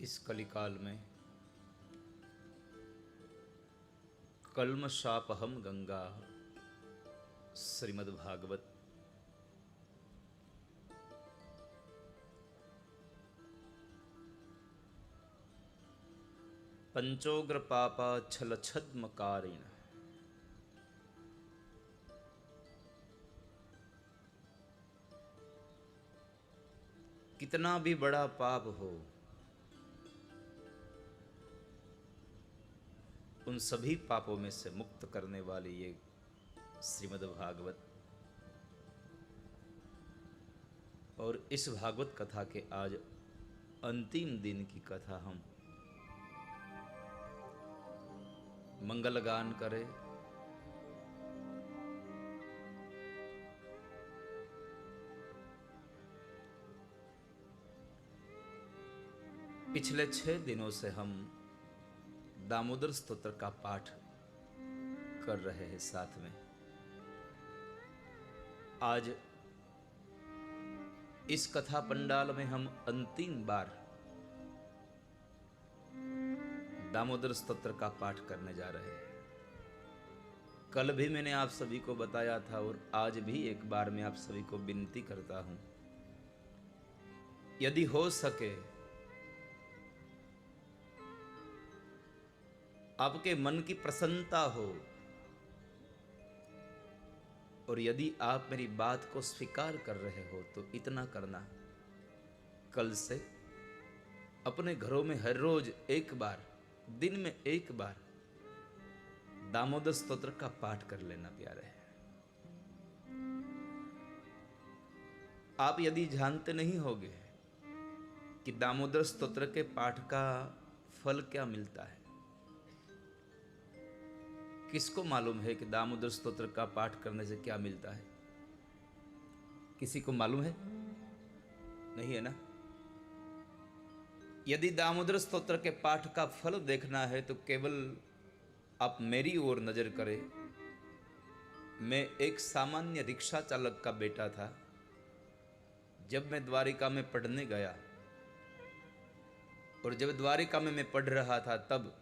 इस कलिकाल में। कलमशापहम गंगा, श्रीमद् भागवत। पंचोग्र पापा छल छद्म कारिण कितना भी बड़ा पाप हो उन सभी पापों में से मुक्त करने वाली ये श्रीमद् भागवत। और इस भागवत कथा के आज अंतिम दिन की कथा हम मंगल गान करें। पिछले छह दिनों से हम दामोदर स्तोत्र का पाठ कर रहे हैं साथ में। आज इस कथा पंडाल में हम अंतिम बार दामोदर स्तोत्र का पाठ करने जा रहे हैं। कल भी मैंने आप सभी को बताया था और आज भी एक बार मैं आप सभी को विनती करता हूँ। यदि हो सके आपके मन की प्रसन्नता हो, और यदि आप मेरी बात को स्वीकार कर रहे हो तो इतना करना। कल से अपने घरों में हर रोज एक बार, दिन में एक बार, दामोदर स्तोत्र का पाठ कर लेना, प्यारे। आप यदि जानते नहीं होगे कि दामोदर स्तोत्र के पाठ का फल क्या मिलता है किसको मालूम है कि दामोदर स्तोत्र का पाठ करने से क्या मिलता है? किसी को मालूम है? नहीं है ना? यदि दामोदर स्तोत्र के पाठ का फल देखना है तो केवल आप मेरी ओर नज़र करें। मैं एक सामान्य रिक्शा चालक का बेटा था। जब मैं द्वारिका में पढ़ने गया, और जब द्वारिका में मैं पढ़ रहा था, तब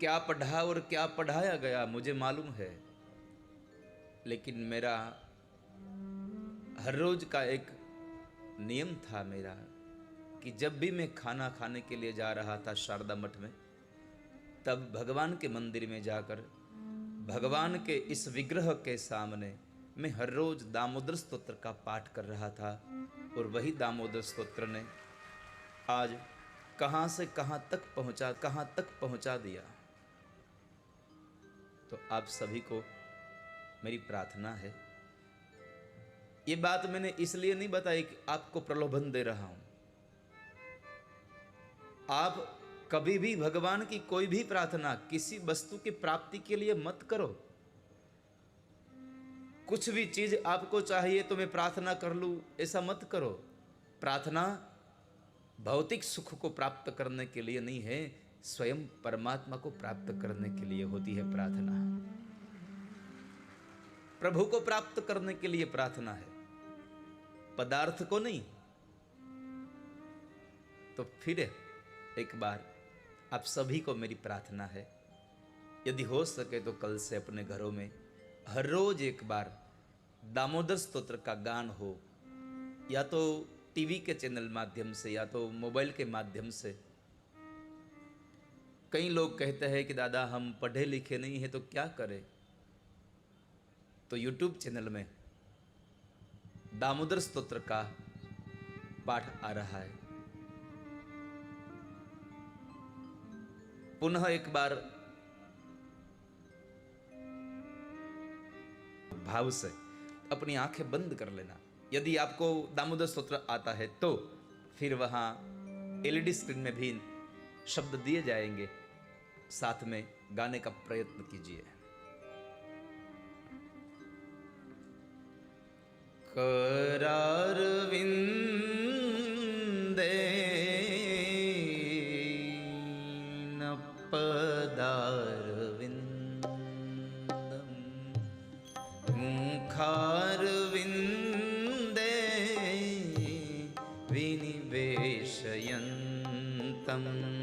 क्या पढ़ा और क्या पढ़ाया गया मुझे मालूम है। लेकिन मेरा हर रोज का एक नियम था मेरा कि जब भी मैं खाना खाने के लिए जा रहा था शारदा मठ में, तब भगवान के मंदिर में जाकर, भगवान के इस विग्रह के सामने मैं हर रोज दामोदर स्तोत्र का पाठ कर रहा था और वही दामोदर स्तोत्र ने आज कहाँ से कहाँ तक पहुँचा, कहाँ तक पहुँचा दिया। तो आप सभी को मेरी प्रार्थना है। ये बात मैंने इसलिए नहीं बताई कि आपको प्रलोभन दे रहा हूँ। आप कभी भी भगवान की कोई भी प्रार्थना, किसी वस्तु की प्राप्ति के लिए मत करो। कुछ भी चीज़ आपको चाहिए तो मैं प्रार्थना कर लूँ, ऐसा मत करो। प्रार्थना भौतिक सुख को प्राप्त करने के लिए नहीं है स्वयं परमात्मा को प्राप्त करने के लिए होती है प्रार्थना। प्रभु को प्राप्त करने के लिए प्रार्थना है। पदार्थ को नहीं। तो फिर एक बार आप सभी को मेरी प्रार्थना है। यदि हो सके तो कल से अपने घरों में हर रोज एक बार दामोदर स्तोत्र का गान हो, या तो टीवी के चैनल माध्यम से, या तो मोबाइल के माध्यम से कई लोग कहते हैं कि, दादा, हम पढ़े लिखे नहीं हैं तो क्या करें? तो यूट्यूब चैनल में दामोदर स्तोत्र का पाठ आ रहा है। पुनः एक बार भाव से अपनी आँखें बंद कर लेना। यदि आपको दामोदर स्तोत्र आता है तो फिर वहाँ एलईडी स्क्रीन में भी शब्द दिए जाएँगे। साथ में गाने का प्रयत्न कीजिए। करार विंदे नपदारविन्दं मुखारविन्दे विनिवेशयन्तम्।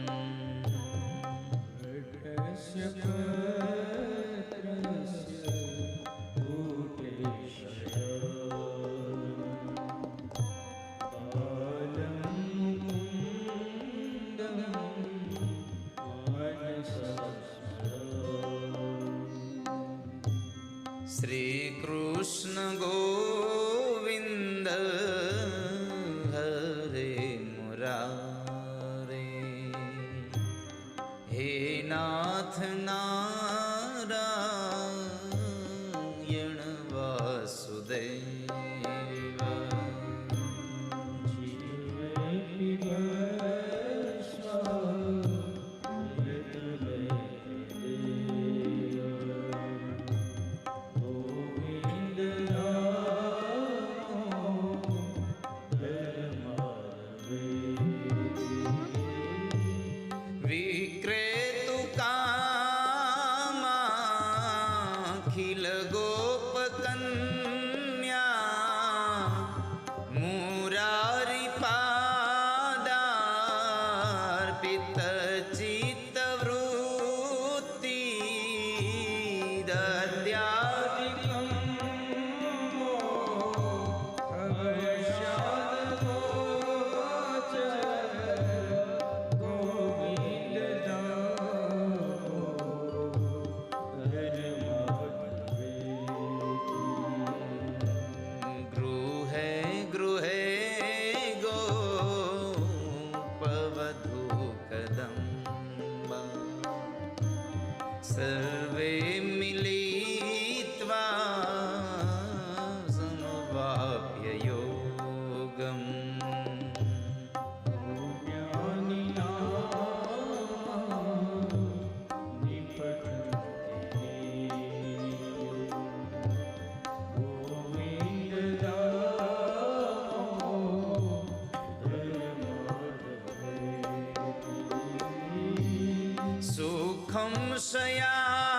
સુખમ શયા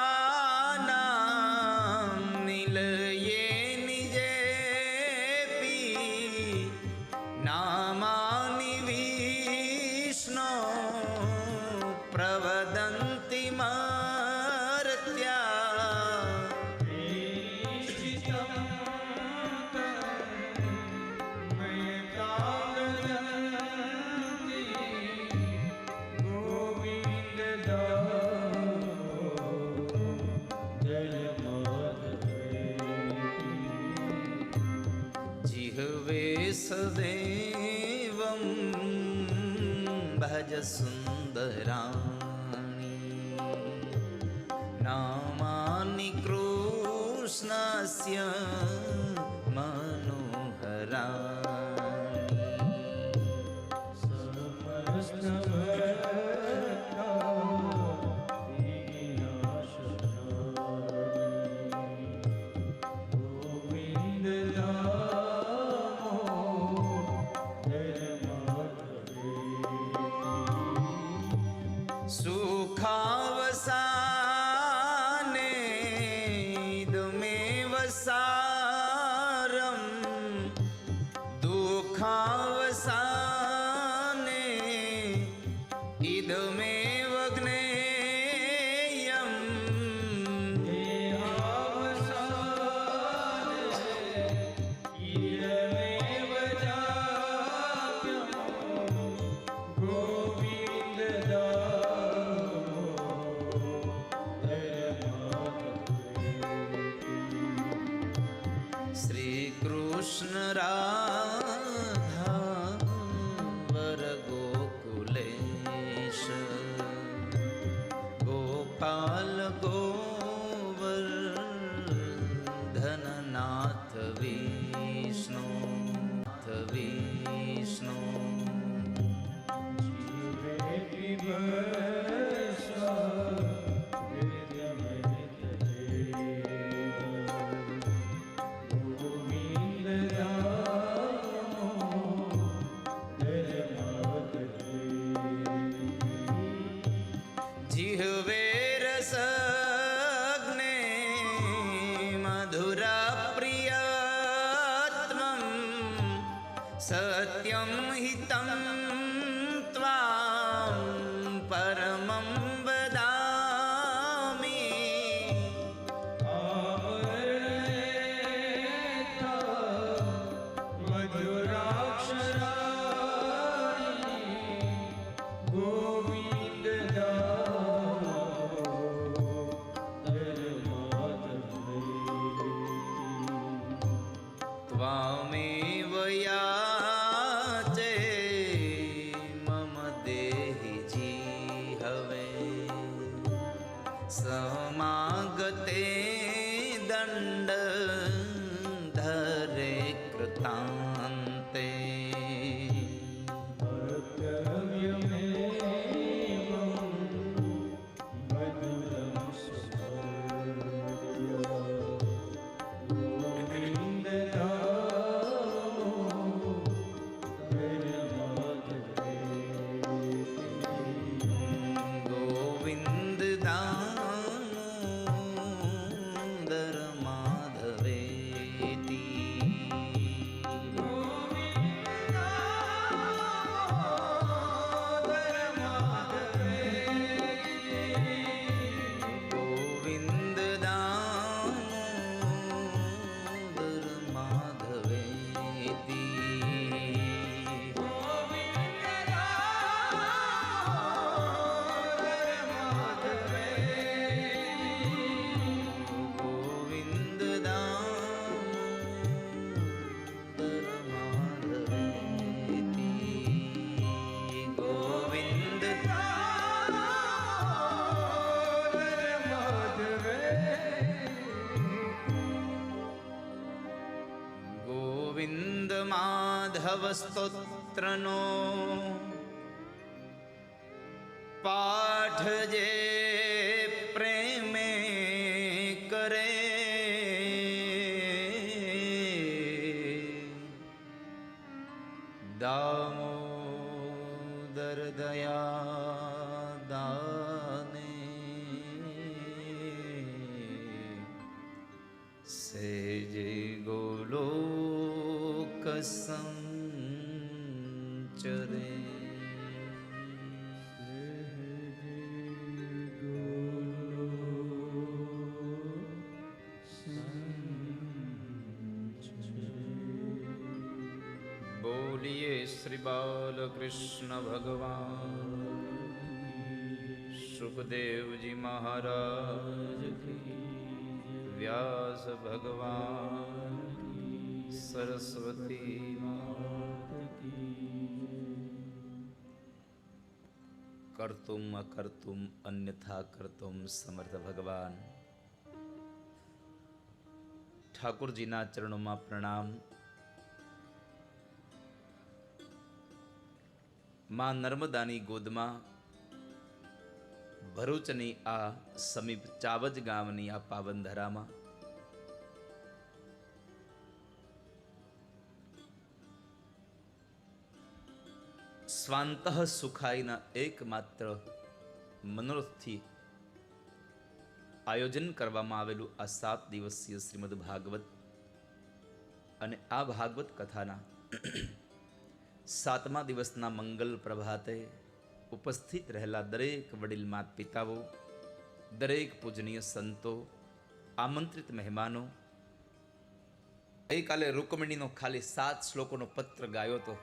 was the શ્રી કૃષ્ણ રામ. ગોવિંદ માધવ સ્તોત્રનો પાઠ જે બાલકૃષ્ણ ભગવાન. સુખદેવજી મહારાજ વ્યાસ ભગવાન સરસ્વતી કરતુમ અકર્તુમ અન્યથા કરતુમ સમર્થ ભગવાન. ઠાકુરજીના ચરણોમાં પ્રણામ. માં નર્મદાની ગોદમાં ભરૂચની આ સમીપ ચાવજ ગામની આ પાવન સ્વાંત સ્વાંતઃ સુખાઈના એકમાત્ર મનોરથથી આયોજન કરવામાં આવેલું આ સાત દિવસીય શ્રીમદ ભાગવત અને આ ભાગવત કથાના સાતમા દિવસના મંગલ પ્રભાતે ઉપસ્થિત રહેલા દરેક વડીલ માત પિતાઓ દરેક પૂજનીય સંતો, આમંત્રિત મહેમાનો, ગઈકાલે રૂકમણીનો ખાલી સાત શ્લોકોનો પત્ર ગાયો હતો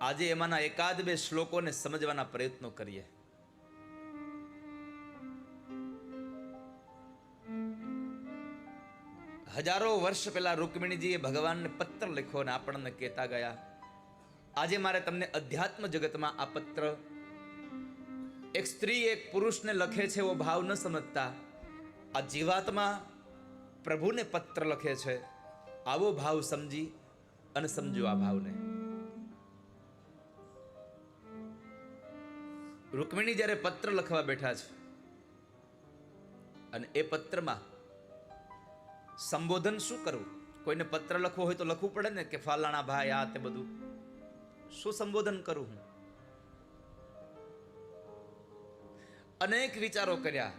આજે એમાંના એકાદ બે શ્લોકોને સમજવાના પ્રયત્નો કરીએ. હજારો વર્ષ પહેલાં રૂકમિણીજીએ ભગવાનને પત્ર લખ્યો અને આપણને કહેતા ગયા, આજે મારે તમને અધ્યાત્મ જગતમાં આ પત્ર. એક સ્ત્રી એક પુરુષને લખે છે, એવો ભાવ ન સમજતા. આ જીવાત્મા પ્રભુને પત્ર લખે છે. આવો ભાવ સમજી અને સમજો આ ભાવને. રૂકમિણી જ્યારે પત્ર લખવા બેઠા છે, અને એ પત્રમાં સંબોધન શું કરવું? કોઈને પત્ર લખવો હોય તો લખવું પડે ને કે ફાલાણા ભાઈ આ તે બધું. શું સંબોધન કરું હું? અનેક વિચારો કર્યા.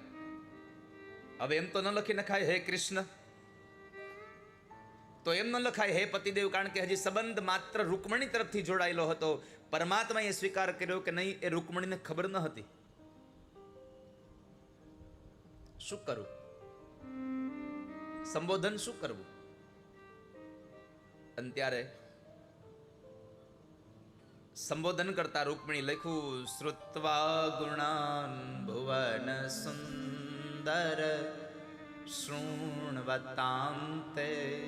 હવે એમ તો ન લખી નખાય, હે કૃષ્ણ. તો એમ ન લખાય, હે પતિદેવ, કારણ કે હજી સંબંધ માત્ર રૂકમણી તરફથી જોડાયેલો હતો. પરમાત્માએ સ્વીકાર કર્યો કે નહીં એ રૂકમણીને ખબર ન હતી. શું કરું? સંબોધન શું કરવું? અને ત્યારે સંબોધન કરતા રૂકમણી લખ્યું, શ્રુત્વા ગુણાન ભુવન સુંદર શૃણવતાંતે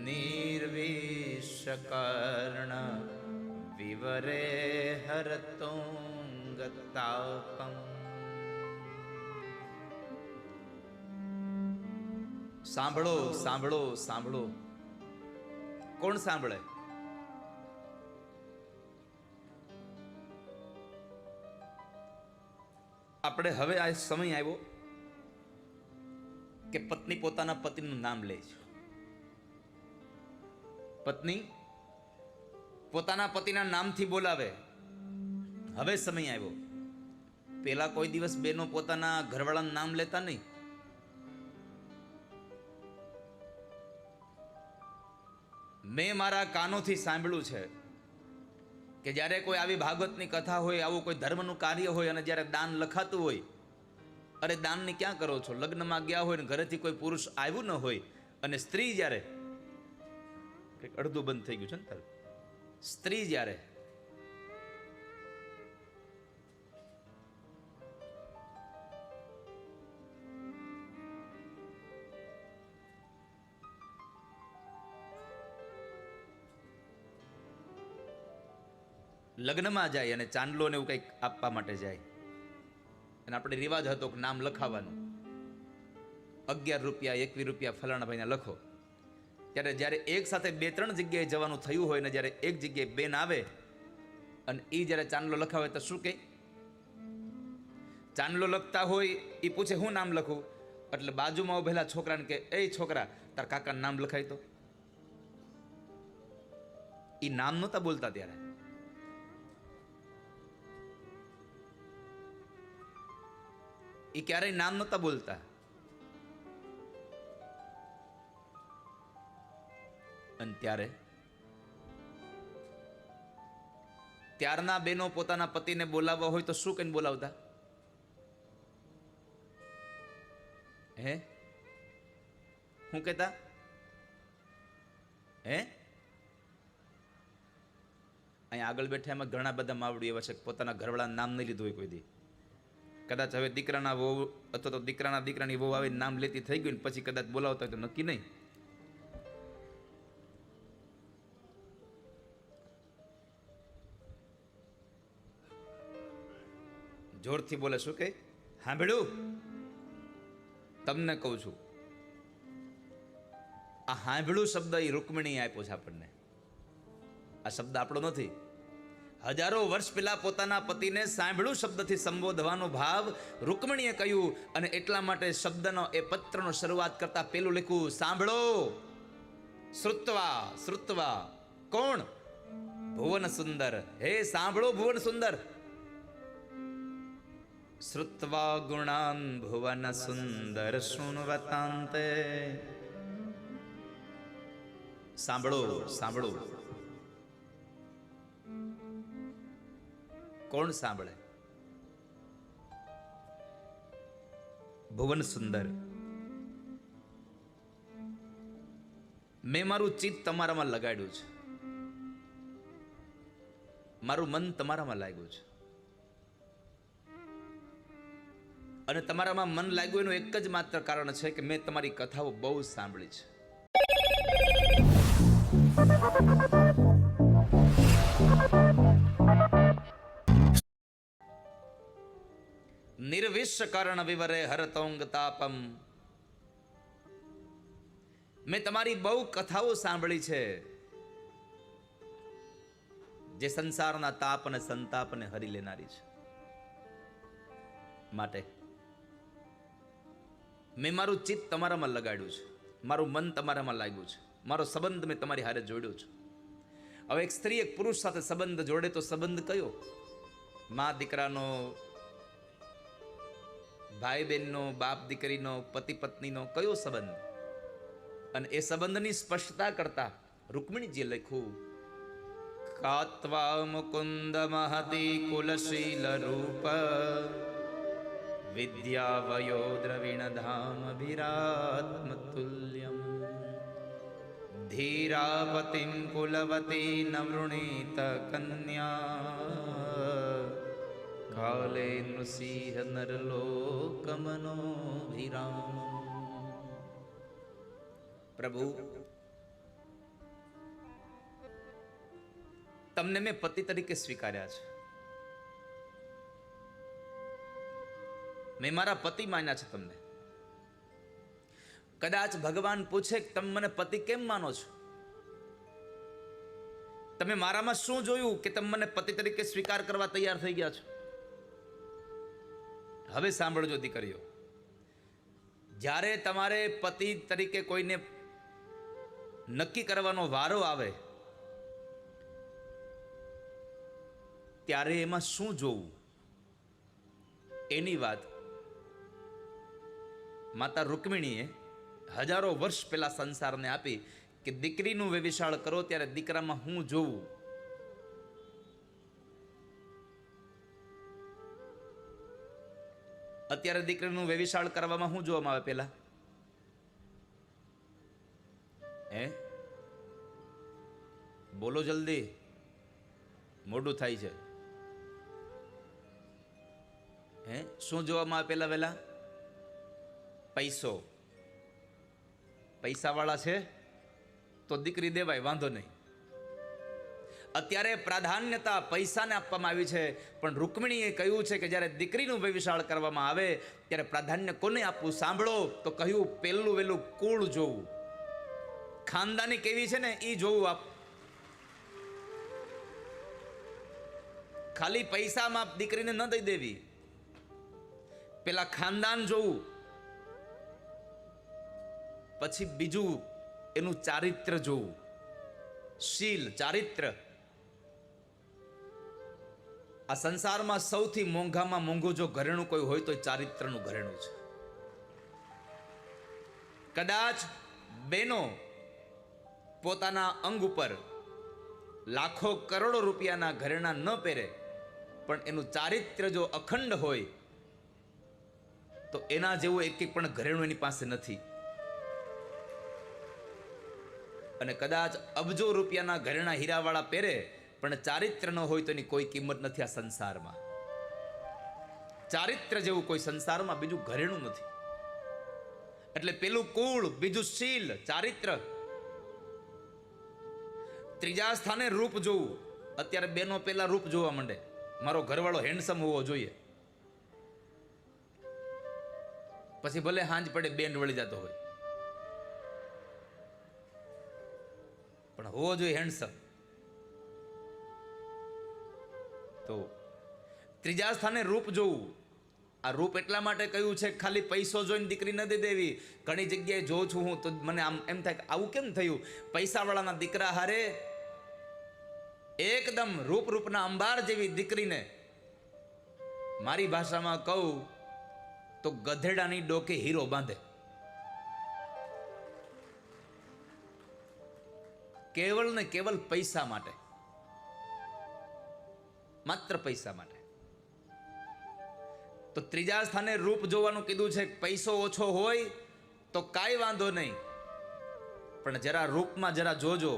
નિર્વિષકર્ણ વિવરે હરતોંગતાપમ સાંભળો સાંભળો સાંભળો. કોણ સાંભળે? આપણે હવે આ સમય આવ્યો કે પત્ની પોતાના પતિનું નામ લે છે. પત્ની પોતાના પતિના નામથી બોલાવે. હવે સમય આવ્યો. પહેલાં કોઈ દિવસ બેનો પોતાના ઘરવાળાનું નામ લેતા નહીં. મેં મારા કાનોથી સાંભળ્યું છે કે જ્યારે કોઈ આવી ભાગવતની કથા હોય, આવું કોઈ ધર્મનું કાર્ય હોય અને જ્યારે દાન લખાતું હોય, અરે દાનને ક્યાં કરો છો? લગ્નમાં ગયા હોય ને ઘરેથી કોઈ પુરુષ આવ્યું ન હોય અને સ્ત્રી જ્યારે અડધું બંધ થઈ ગયું છે ને તારું? સ્ત્રી જ્યારે લગ્નમાં જાય અને ચાંદલો ને એવું કંઈક આપવા માટે જાય. અને આપણે રિવાજ હતો કે નામ લખાવવાનું અગિયાર રૂપિયા, એકવીસ રૂપિયા ફલાણા ભાઈને લખો. ત્યારે જ્યારે એક સાથે બે, ત્રણ જગ્યાએ જવાનું થયું હોય ને જ્યારે એક જગ્યાએ બેન આવે અને એ જ્યારે ચાંદલો લખાવે તો શું કહે? ચાંદલો લખતા હોય એ પૂછે હું નામ લખું? એટલે બાજુમાં ઉભેલા છોકરાને કે એ છોકરા, તાર કાકાનું નામ લખાય તો. એ નામ નહોતા બોલતા ત્યારે. એ ક્યારેય નામ નહોતા બોલતા. અને ત્યારે? ત્યારના બેનો પોતાના પતિને બોલાવવા હોય તો શું કહીને બોલાવતા? હે? શું કહેતા? હે? અહીંયા આગળ બેઠા એમાં ઘણા બધા માવડી એવા છે પોતાના ઘરવાળાનું નામ નહીં લીધું હોય કોઈ દી. કદાચ હવે દીકરાના વહુ અથવા તો દીકરાના દીકરાની વહુ આવીને નામ લેતી થઈ ગયું પછી કદાચ બોલાવતા હોય તો નક્કી નહીં. જોરથી બોલે શું કે સાંભળ્યું તમને કહું છું. આ સાંભળ્યું શબ્દ એ રૂકમણી આપ્યો છે આપણને. આ શબ્દ આપણો નથી. હજારો વર્ષ પહેલા પોતાના પતિને સાંભળ્યું શબ્દથી સંબોધવાનો ભાવ રૂકમણીએ કહ્યું અને એટલા માટે શબ્દનો એ પત્રનો શરૂઆત કરતા પેલું લખ્યું, સાંભળો. શ્રુત્વા શ્રુત્વા, કોણ? ભુવન સુંદર. હે, સાંભળો ભુવન સુંદર. શ્રુત્વા ગુણાન ભુવન સુંદર શૃણવતાંતે સાંભળો સાંભળો. કોણ સાંભળે? ભુવન સુંદર. મેં મારું ચિત્ત તમારામાં લગાડ્યું છે. મારું મન તમારામાં લાગ્યું છે. અને તમારામાં મન લાગ્યું એનું એક જ માત્ર કારણ છે કે મેં તમારી કથાઓ બહુ સાંભળી છે. કર્ણ વિવરે હરતોંગ તાપમ મેં તમારી બહુ કથાઓ સાંભળી છે. જે સંસારના તાપ અને સંતાપને હરી લેનારી છે. માટે મેં મારું ચિત્ત તમારામાં લગાડ્યું છે. મારું મન તમારામાં લાગ્યું છે. મારો સંબંધ મેં તમારી હારે જોડ્યો છે. હવે એક સ્ત્રી એક પુરુષ સાથે સંબંધ જોડે તો સંબંધ કયો? મા દીકરાનો ભાઈ બહેનનો બાપ દીકરીનો પતિ પત્નીનો કયો સંબંધ? અને એ સંબંધની સ્પષ્ટતા કરતા રૂકમિણીજીએ લખ્યું, કાત્વા મુકુંદ મહતિ કુલશીલ રૂપ વિદ્યા વયો દ્રવિણ ધામ ભીરાત્મતુલ્યમ ધીરાપતિમ કુલવતી નવૃણીત કન્યા કાલે નૃસિંહ નરલોકમનો વિરામ પ્રભુ તમને મેં પતિ તરીકે સ્વીકાર્યા છે. મેં મારા પતિ માન્યા છે તમને. કદાચ ભગવાન પૂછે કે તમે મને પતિ કેમ માનો છો? તમે મારામાં શું જોયું કે તમે મને પતિ તરીકે સ્વીકાર કરવા તૈયાર થઈ ગયા છો? હવે સાંભળજો દીકરીઓ. જ્યારે તમારે પતિ તરીકે કોઈને નક્કી કરવાનો વારો આવે, ત્યારે એમાં શું જોવું? એની વાત માતા રૂકમિણીએ હજારો વર્ષ પહેલાં સંસારને આપી કે દીકરીનું વેવિશાળ કરો, ત્યારે દીકરામાં હું જોવું? અત્યારે દીકરીનું વેવિશાળ કરવામાં શું જોવામાં આવે પેલા હે? બોલો જલ્દી. મોડું થાય છે. હે? શું જોવામાં આવે પેલા વેલા પૈસો. પૈસાવાળા છે? તો દીકરી દેવાય, વાંધો નહીં. અત્યારે પ્રાધાન્યતા પૈસાને આપવામાં આવી છે. પણ રૂકમિણીએ કહ્યું છે કે જ્યારે દીકરીનું વ્યવિશાળ કરવામાં આવે, ત્યારે પ્રાધાન્ય કોને આપવું? સાંભળો, તો કહ્યું પહેલું વહેલું કુળ જોવું. ખાનદાની કેવી છે ને એ જોવું આપ. ખાલી પૈસામાં દીકરીને ન દઈ દેવી. પેલા ખાનદાન જોવું. પછી બીજું, એનું ચારિત્ર જોવું. શીલ, ચારિત્ર. આ સંસારમાં સૌથી મોંઘામાં મોંઘું જો ઘરેણું કોઈ હોય તો ચારિત્રનું ઘરેણું છે. કદાચ બેનો પોતાના અંગ ઉપર લાખો કરોડો રૂપિયાના ઘરેણા ન પહેરે, પણ એનું ચારિત્ર જો અખંડ હોય, તો એના જેવું એક એક પણ ઘરેણું એની પાસે નથી. અને કદાચ અબજો રૂપિયાના ઘરેણા હીરાવાળા પહેરે પણ ચારિત્ર ન હોય તો એની કોઈ કિંમત નથી આ સંસારમાં. ચારિત્ર જેવું કોઈ સંસારમાં બીજું ઘરેણું નથી. એટલે પેલું કુળ, બીજું શીલ, ચારિત્ર. ત્રીજા સ્થાને રૂપ જોવું. અત્યારે બેનો પેલા રૂપ જોવા માંડે. મારો ઘરવાળો હેન્ડસમ હોવો જોઈએ. પછી ભલે હાંજ પડે બેન્ડ વળી જતો હોય. પણ હોવો જોઈએ હેન્ડસમ તો ત્રીજા સ્થાને રૂપ જોવું. આ રૂપ એટલા માટે કહ્યું છે ખાલી પૈસો જોઈને દીકરી નથી દેવી. ઘણી જગ્યાએ જોઉં છું હું તો મને આમ એમ થાય કે આવું કેમ થયું? પૈસાવાળાના દીકરા હારે એકદમ રૂપ રૂપના અંબાર જેવી દીકરીને મારી ભાષામાં કહું તો ગધેડાની ડોકે હીરો બાંધે. કેવળ ને કેવલ પૈસા માટે. માત્ર પૈસા માટે. તો ત્રીજા સ્થાને રૂપ જોવાનું કીધું છે, પૈસો ઓછો હોય તો કાંઈ વાંધો નહીં. પણ જરા રૂપમાં જરા જોજો,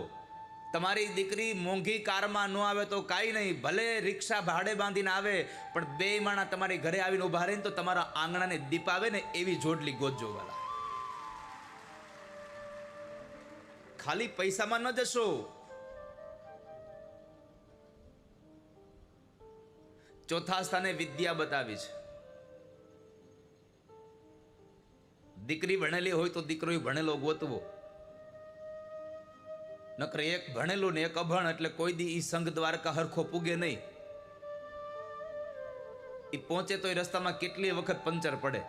તમારી દીકરી મોંઘી કારમાં ન આવે તો કાંઈ નહીં, ભલે રિક્ષા ભાડે બાંધીને આવે, પણ બે માણા તમારી ઘરે આવીને ઊભા રહીને તો તમારા આંગણાને દીપ આવે ને એવી જોડલી ગોતજો વાલા ખાલી પૈસામાં ન જશો. ચોથા સ્થાને વિદ્યા બતાવી છે. દીકરી ભણેલી હોય તો દીકરો ભણેલો ગોતવો. નકર એક ભણેલું ને એક અભણ એટલે કોઈ દી ઈ સંઘ દ્વારકા હરખો પૂગે નહીં. એ પહોંચે તો એ રસ્તામાં કેટલી વખત પંચર પડે.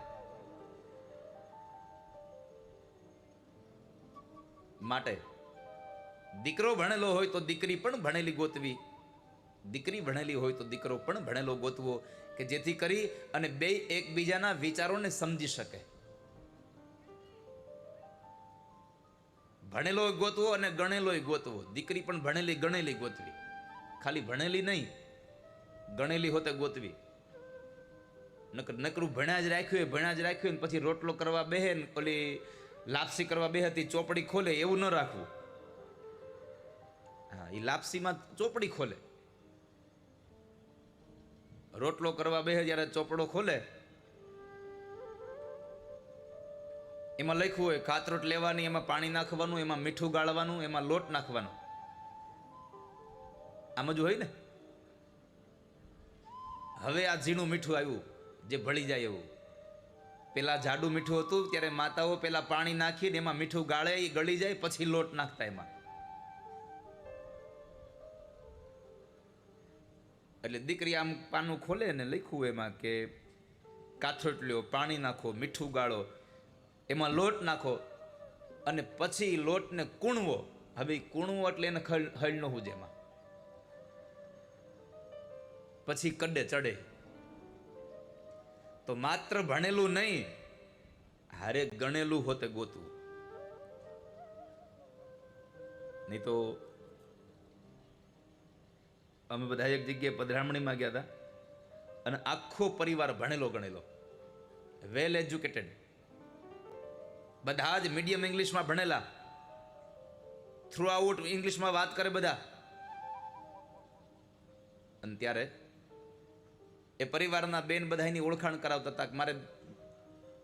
માટે દીકરો ભણેલો હોય તો દીકરી પણ ભણેલી ગોતવી. દીકરી ભણેલી હોય તો દીકરો પણ ભણેલો ગોતવો કે જેથી કરી અને બે એકબીજાના વિચારોને સમજી શકે. ભણેલો ગોતવો અને ગણેલો ગોતવો. દીકરી પણ ભણેલી ગણેલી ગોતવી. ખાલી ભણેલી નહીં, ગણેલી હોતે ગોતવી. નકર નકરું ભણ્યા જ રાખ્યું હોય, ભણ્યા જ રાખ્યું ને પછી રોટલો કરવા બેહે ને ઓલી લાપસી કરવા બે હતી ચોપડી ખોલે એવું ન રાખવું. હા એ લાપસીમાં ચોપડી ખોલે. રોટલો કરવા બે જ્યારે ચોપડો ખોલે, એમાં લખ્યું હોય કાતરોટ લેવાની, એમાં પાણી નાખવાનું, એમાં મીઠું ગાળવાનું, એમાં લોટ નાખવાનો. આમ જ હોય ને? હવે આ ઝીણું મીઠું આવ્યું, જે ભળી જાય એવું. પેલા જાડું મીઠું હતું, ત્યારે માતાઓ પેલા પાણી નાખીને એમાં મીઠું ગાળે, એ ગળી જાય, પછી લોટ નાખતા એમાં. એટલે દીકરી આમ પાનું ખોલે ને લખ્યું એમાં કે કાથરોટલીઓ પાણી નાખો, મીઠું ગાળો, એમાં લોટ નાખો અને પછી લોટને કૂણવો. હવે કૂણવો એટલે એને હળ ન હુજે એમાં. પછી કડે ચડે. તો માત્ર ભણેલું નહીં, હારે ગણેલું હોતે ગોતું. નહીં તો અમે બધા એક જગ્યાએ પધરામણીમાં ગયા હતા અને આખો પરિવાર ભણેલો ગણેલો. વેલ એજ્યુકેટેડ બધા જ મીડિયમ ઇંગ્લિશમાં ભણેલા. થ્રુ આઉટ ઇંગ્લિશમાં વાત કરે બધા. અને ત્યારે એ પરિવારના બેન બધાની ઓળખાણ કરાવતા હતા કે મારે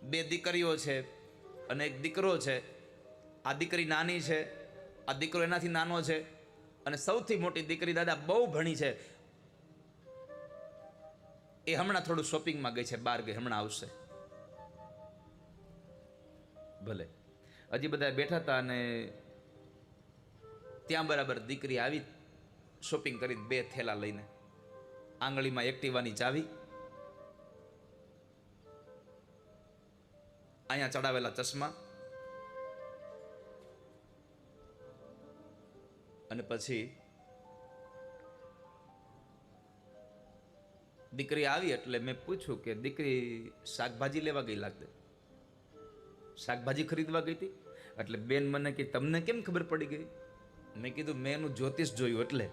બે દીકરીઓ છે અને એક દીકરો છે. આ દીકરી નાની છે. આ દીકરો એનાથી નાનો છે. અને સૌથી મોટી દીકરી દાદા બહુ ભણી છે. એ હમણાં થોડું શોપિંગમાં ગઈ છે, બહાર ગઈ, હમણાં આવશે. ભલે. હજી બધા બેઠા હતા અને ત્યાં બરાબર દીકરી આવી, શોપિંગ કરી બે થેલા લઈને. આંગળીમાં એક્ટિવાની ચાવી. અહીંયા ચડાવેલા ચશ્મા. અને પછી દીકરી આવી એટલે મેં પૂછ્યું કે દીકરી શાકભાજી લેવા ગઈ લાગતે શાકભાજી ખરીદવા ગઈ હતી? એટલે બેન મને કે, તમને કેમ ખબર પડી ગઈ? મેં કીધું, મેં એનું જ્યોતિષ જોયું એટલે.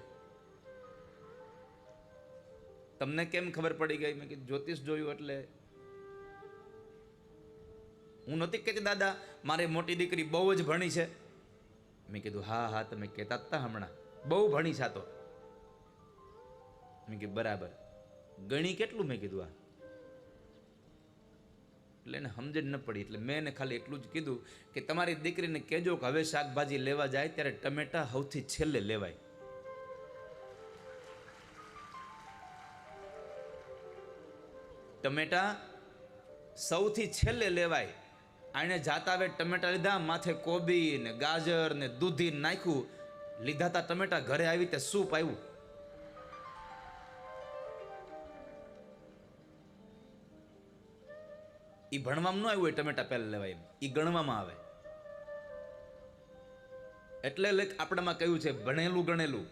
તમને કેમ ખબર પડી ગઈ? મેં કીધું, જ્યોતિષ જોયું એટલે. હું નહોતી કહેતી, દાદા, મારી મોટી દીકરી બહુ જ ભણી છે. મેં કીધું, હા હા, તમે કહેતા હતા હમણાં. બહુ ભણી સાતો મેં કીધું, બરાબર. ગણી કેટલું મેં કીધું આ? એટલે એને સમજણ ન પડી, એટલે મેં એને ખાલી એટલું જ કીધું કે તમારી દીકરીને કહેજો કે હવે શાકભાજી લેવા જાય ત્યારે ટમેટા સૌથી છેલ્લે લેવાય. ટમેટા સૌથી છેલ્લે લેવાય. આણે જાતા વે ટમેટા લીધા, માથે કોબી ને ગાજર ને દૂધી નાખ્યું. લીધા તા ટમેટા, ઘરે આવી તે સૂપ આવ્યું એ ભણવામાં ન આવ્યું હોય ટમેટા પહેલાં લેવાય એમ. એ ગણવામાં આવે. એટલે લેખ આપણામાં કહ્યું છે, ભણેલું, ગણેલું.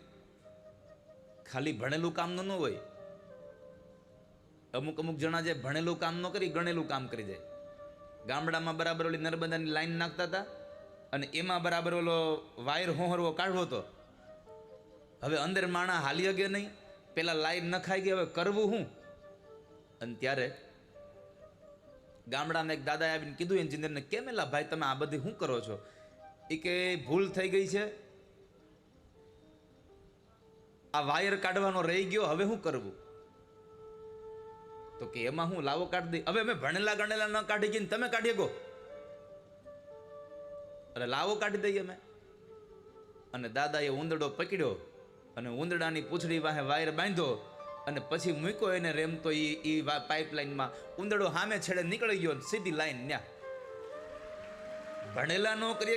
ખાલી ભણેલું કામ ન હોય. અમુક અમુક જણા જે ભણેલું કામ ન કરી, ગણેલું કામ કરી જાય. ગામડામાં બરાબર ઓલી નર્મદાની લાઈન નાખતા હતા અને એમાં બરાબર ઓલો વાયર હોહરવો કાઢવો હતો. હવે અંદર માણા હાલી ગયા નહીં, પેલા લાઈન ન ખાઈ ગઈ, હવે કરવું હું? અને ત્યારે ગામડામાં એક દાદાએ આવીને કીધું, એન્જિનિયરને કેમ એલા ભાઈ તમે આ બધી શું કરો છો? એ કે, ભૂલ થઈ ગઈ છે. આ વાયર કાઢવાનો રહી ગયો, હવે શું કરવું? તો કે એમાં હું લાવો કાઢી દઈ. હવે મેં ભણેલા ગણેલા ન કાઢી ગઈ તમે કાઢી ગો અરે લાવો કાઢી દઈએ અમે. અને દાદાએ ઉંદડો પકડ્યો અને ઉંદડાની પૂંછડી વાહે વાયર બાંધ્યો અને પછી મૂક્યો એને રેમતો એ એ પાઇપલાઇનમાં. ઉંદડો સામે છેડે નીકળી ગયો સીધી લાઈન ન્યા. ભણેલા નો કરીએ